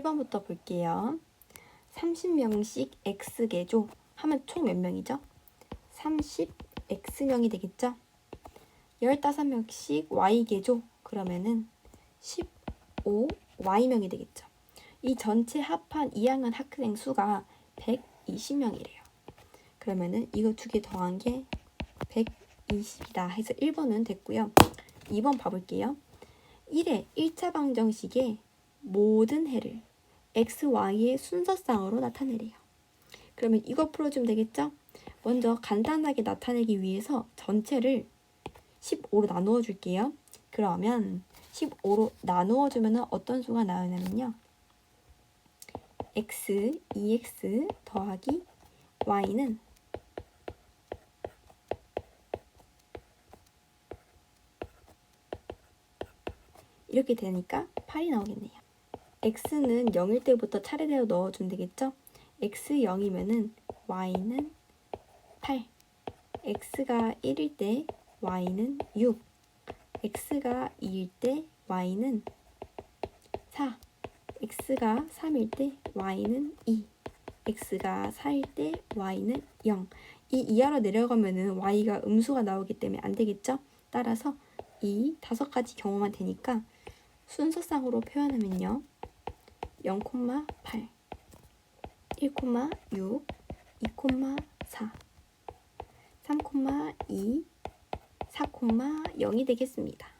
1번부터 볼게요. 30명씩 X개조 하면 총 몇 명이죠? 30X명이 되겠죠? 15명씩 Y개조 그러면은 15Y명이 되겠죠. 이 전체 합한 2학년 학생 수가 120명이래요. 그러면은 이거 두 개 더한 게 120이다 해서 1번은 됐고요. 2번 봐볼게요. 1회 1차 방정식의 모든 해를 x, y의 순서상으로 나타내래요. 그러면 이거 풀어주면 되겠죠? 먼저 간단하게 나타내기 위해서 전체를 15로 나누어 줄게요. 그러면 15로 나누어 주면 어떤 수가 나오냐면요. x, 2x 더하기 y는 이렇게 되니까 8이 나오겠네요. X는 0일 때부터 차례대로 넣어주면 되겠죠? x 0이면은 y는 8 x가 1일 때 y는 6 x가 2일 때 y는 4 x가 3일 때 y는 2 x가 4일 때 y는 0 이 이하로 내려가면은 y가 음수가 나오기 때문에 안 되겠죠? 따라서 이 다섯 가지 경우만 되니까 순서상으로 표현하면요. 0,8, 1,6, 2,4, 3,2, 4,0이 되겠습니다.